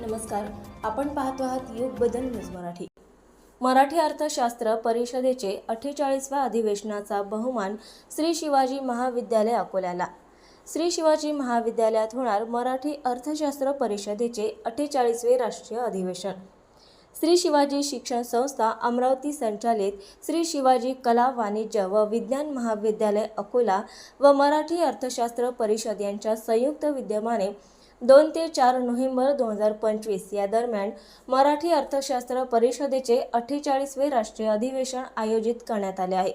नमस्कार. आपण पाहतो आहात युग बदल न्यूज मराठी. मराठी अर्थशास्त्र परिषदेचे अठ्ठेचाळीसव्या अधिवेशनाचा बहुमान श्री शिवाजी महाविद्यालय अकोल्याला. श्री शिवाजी महाविद्यालयात होणार मराठी अर्थशास्त्र परिषदेचे अठ्ठेचाळीसवे राष्ट्रीय अधिवेशन. श्री शिवाजी शिक्षण संस्था अमरावती संचालित श्री शिवाजी कला वाणिज्य व विज्ञान महाविद्यालय अकोला व मराठी अर्थशास्त्र परिषद यांच्या संयुक्त विद्यमाने दोन ते चार नोव्हेंबर दोन हजार पंचवीस. या दरम्यान मराठी अर्थशास्त्र परिषदेचे अठ्ठेचाळीसवे राष्ट्रीय अधिवेशन आयोजित करण्यात आले आहे.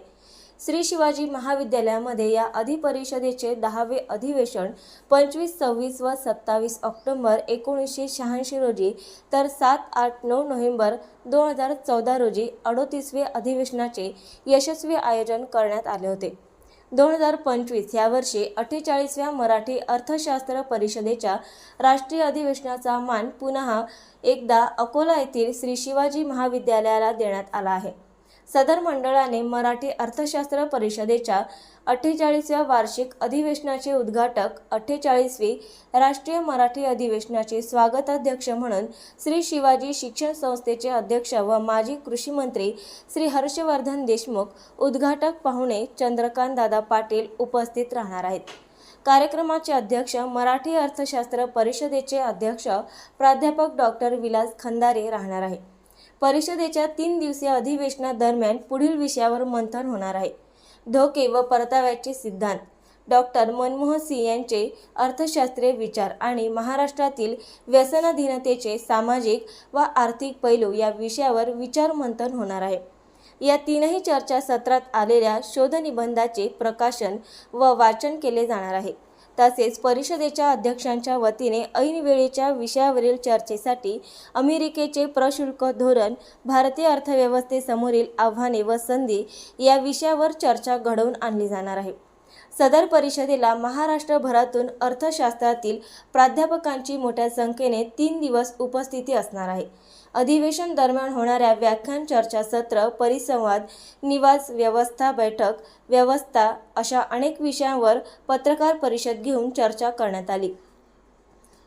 श्री शिवाजी महाविद्यालयामध्ये या अधिपरिषदेचे दहावे अधिवेशन पंचवीस सव्वीस व सत्तावीस ऑक्टोबर एकोणीसशे शहाऐंशी रोजी तर सात आठ नऊ नोव्हेंबर दोन हजार चौदा रोजी अडोतीसवे अधिवेशनाचे यशस्वी आयोजन करण्यात आले होते. दोन हजार पंचवीस या वर्षी अठ्ठेचाळीसव्या मराठी अर्थशास्त्र परिषदेच्या राष्ट्रीय अधिवेशनाचा मान पुन्हा एकदा अकोला येथील श्री शिवाजी महाविद्यालयाला देण्यात आला आहे. सदर मंडळाने मराठी अर्थशास्त्र परिषदेच्या अठ्ठेचाळीसव्या वार्षिक अधिवेशनाचे उद्घाटक अठ्ठेचाळीसवी राष्ट्रीय मराठी अधिवेशनाचे स्वागताध्यक्ष म्हणून श्री शिवाजी शिक्षण संस्थेचे अध्यक्ष व माजी कृषी मंत्री श्री हर्षवर्धन देशमुख उद्घाटक पाहुणे चंद्रकांत दादा पाटील उपस्थित राहणार आहेत. कार्यक्रमाचे अध्यक्ष मराठी अर्थशास्त्र परिषदेचे अध्यक्ष प्राध्यापक डॉक्टर विलास खंदारे राहणार आहे परिषदेच्या तीन दिवसीय अधिवेशनादरम्यान पुढील विषयावर मंथन होणार आहे. धोके व परताव्याचे सिद्धांत. डॉक्टर मनमोहन सिंह यांचे अर्थशास्त्रीय विचार आणि महाराष्ट्रातील व्यसनाधीनतेचे सामाजिक व आर्थिक पैलू या विषयावर विचार मंथन होणार आहे. या तीनही चर्चा सत्रात आलेल्या शोधनिबंधाचे प्रकाशन व वाचन केले जाणार आहे. तसेच परिषदेच्या अध्यक्षांच्या वतीने ऐनवेळेच्या विषयावरील चर्चेसाठी अमेरिकेचे प्रशुल्क धोरण भारतीय अर्थव्यवस्थेसमोरील आव्हाने व संधी या विषयावर चर्चा घडवून आणली जाणार आहे. सदर परिषदेला महाराष्ट्रभरातून अर्थशास्त्रातील प्राध्यापकांची मोठ्या संख्येने तीन दिवस उपस्थिती असणार आहे. अधिवेशन दरम्यान होणाऱ्या व्याख्यान चर्चासत्र परिसंवाद निवास व्यवस्था बैठक व्यवस्था अशा अनेक विषयांवर पत्रकार परिषद घेऊन चर्चा करण्यात आली.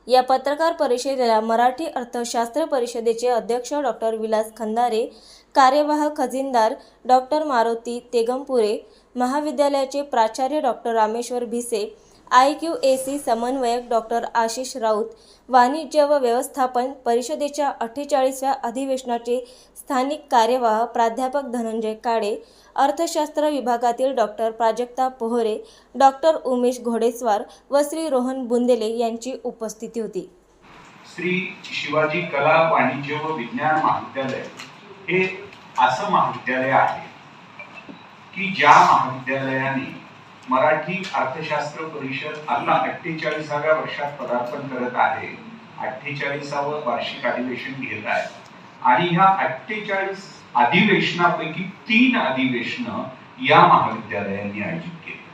या पत्रकार परिषदेला मराठी अर्थशास्त्र परिषदेचे अध्यक्ष डॉक्टर विलास खंदारे कार्यवाहक खजिनदार डॉक्टर मारुती तेगमपुरे महाविद्यालयाचे प्राचार्य doctor Rameshwar Bhise I Q A C समन्वयक डॉक्टर आशिष राऊत वाणिज्य व व्यवस्थापन परिषदेच्या अठ्ठेचाळीसव्या अधिवेशनाचे स्थानिक कार्यवाह प्राध्यापक धनंजय काळे अर्थशास्त्र विभागातील डॉक्टर प्राजक्ता पोहरे डॉक्टर उमेश घोडेस्वार व श्री रोहन बुंदेले यांची उपस्थिती होती. श्री शिवाजी कला वाणिज्य व विज्ञान महाविद्यालय हे असं महाविद्यालय आहे की ज्या महाविद्यालयाने मराठी अर्थशास्त्र परिषद आता अठ्ठेचाळीसाव्या वर्षात पदार्पण करत आहे. अठ्ठेचाळीसावं वार्षिक अधिवेशन घेत आहे. आणि ह्या अठ्ठेचाळीस अधिवेशनापैकी तीन अधिवेशन या महाविद्यालयांनी आयोजित केली.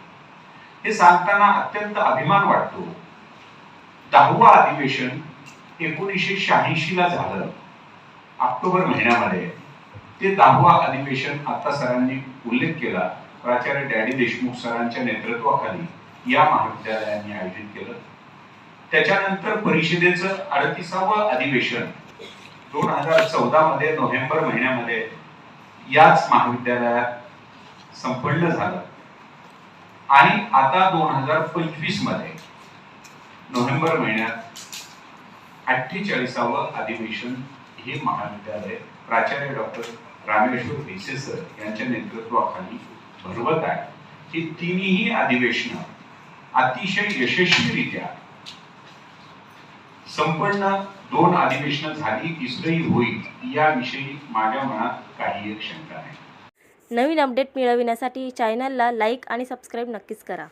हे सांगताना अत्यंत अभिमान वाटतो. दहावं अधिवेशन एकोणीसशे शहाऐंशी ला झालं. ऑक्टोबर महिन्यामध्ये. ते दहावा अधिवेशन आता सरांनी उल्लेख केला. प्राचार्य डॅडी देशमुख सरांच्या नेतृत्वाखाली या महाविद्यालयाने आयोजित केलं. त्याच्यानंतर परिषदेचं अडतीसावं अधिवेशन दोन हजार चौदा मध्ये नोव्हेंबर महिन्यामध्ये याच महाविद्यालयात संपन्न झालं. आणि आता दोन हजार पंचवीसमध्ये नोव्हेंबर महिन्यात अठ्ठेचाळीसावं अधिवेशन हे महाविद्यालय प्राचार्य डॉक्टर रामेश्वर भिसे सर यांच्या नेतृत्वाखाली भरवत आहे ही तिन्ही अधिवेशन अतिशय यशस्वीरित्या संपन्न दोन अधिवेशन झाली तिसरंही होईल याविषयी माझ्या मनात काही एक शंका नाही. नवीन अपडेट मिळविण्यासाठी चॅनलला लाईक आणि सबस्क्राईब नक्कीच करा.